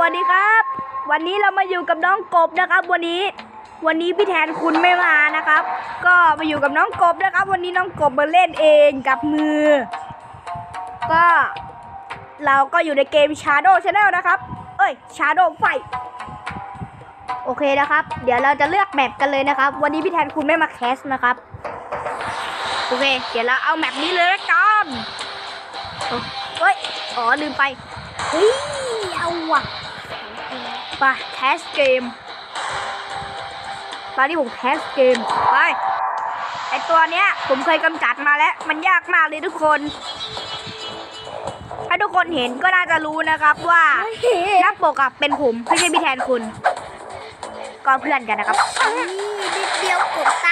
วัสดีครับ วันนี้เรามาอยู่กับน้องกบนะครับ วันนี้ วันนี้พี่แทนคุณไม่มานะครับ ก็มาอยู่กับน้องกบนะครับ วันนี้น้องกบมาเล่นเองกับมือ ก็ เราก็อยู่ในเกม Shadow Channel นะครับ เอ้ย Shadow Fight โอเคนะครับ เดี๋ยวเราจะเลือกแมปกันเลยนะครับ วันนี้พี่แทนคุณไม่มาแคสนะครับ โอเค เดี๋ยวเราเอาแมปนี้เลยละกันเฮ้ย อ๋อลืมไป เฮ้ย เอาว่ะ ไปแคสเกมตอนนี้ผมแคสเกมไปไอตัวเนี้ย ผมเคยกำจัดมาแล้ว มันยากมากเลยทุกคน ถ้าทุกคนเห็นก็น่าจะรู้นะครับว่าหน้าปกอะเป็นผมไม่ใช่พี่แทนคุณ ก็เพื่อนกันนะครับนี่นิดเดียวกบตา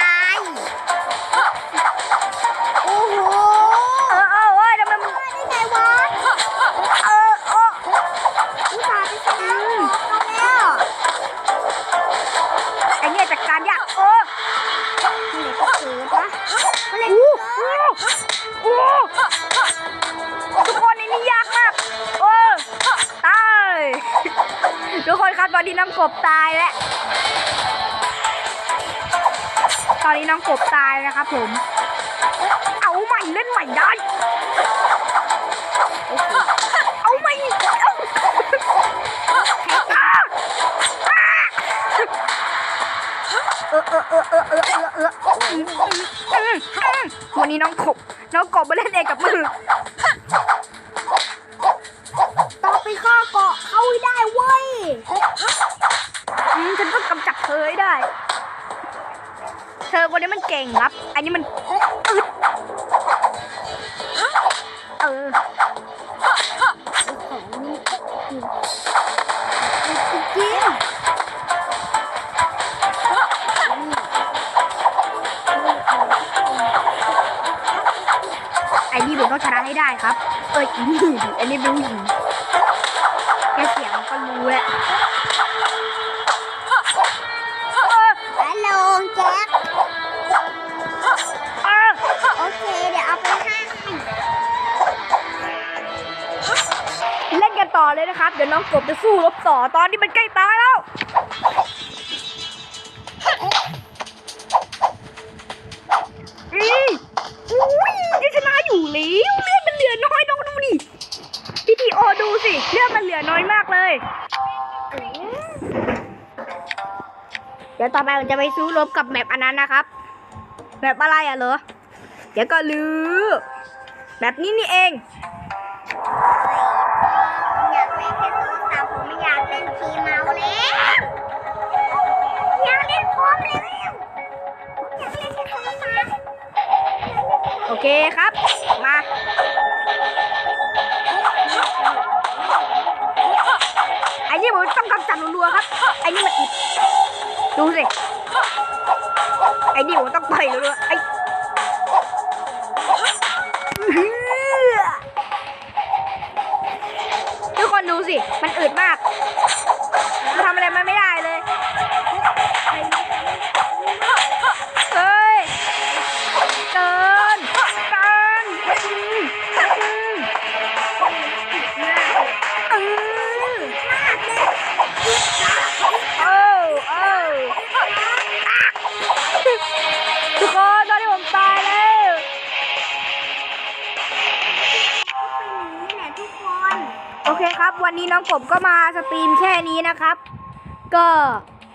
นครับตอนนี้น้องกบตายแล้ว ตอนนี้น้องกบตายนะครับผม เอาใหม่เล่นใหม่ได้ เอาใหม่เออเออเออเออเออเออเออวันนี้น้องกบ น้องกบมาเล่นเองกับมือ เธอให้ได้เธอคนนี้มันเก่งครับ อันนี้มันอึดเออไอ้นี่ผมต้องชนะให้ได้ครับ เอ้ยอีนี่ไอ้นี่เป็นผู้หญิงแค่เสียงก็รู้แหล้ว ต่อเลยนะครับ เดี๋ยวน้องกบจะสู้รบต่อตอนนี้มันใกล้ตายแล้วอืมอุ้ยจะชนะอยู่แล้วเลือดมันเหลือน้อยน้องดูดิพี่ทีโอดูสิเลือดมันเหลือน้อยมากเลยเดี๋ยวต่อไปเราจะไปสู้รบกับแมปอันนั้นนะครับแมปอะไรอะเหรอเดี๋ยวก็ลือแบบนี้นี่เอง โอเคครับ มาไอ้นี่ผมต้องกำจัดรัวๆครับไอ้นี่มันอิดดูสิไอ้นี่ผมต้องต่อยรัวๆไอ้อื้อ อเคครับ วันนี้น้องกบก็มาสตรีมแค่นี้นะครับ ก็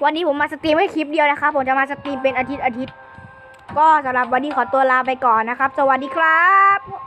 วันนี้ผมมาสตรีมแค่คลิปเดียวนะครับ ผมจะมาสตรีมเป็นอาทิตย์อาทิตย์ ก็สำหรับวันนี้ขอตัวลาไปก่อนนะครับ สวัสดีครับ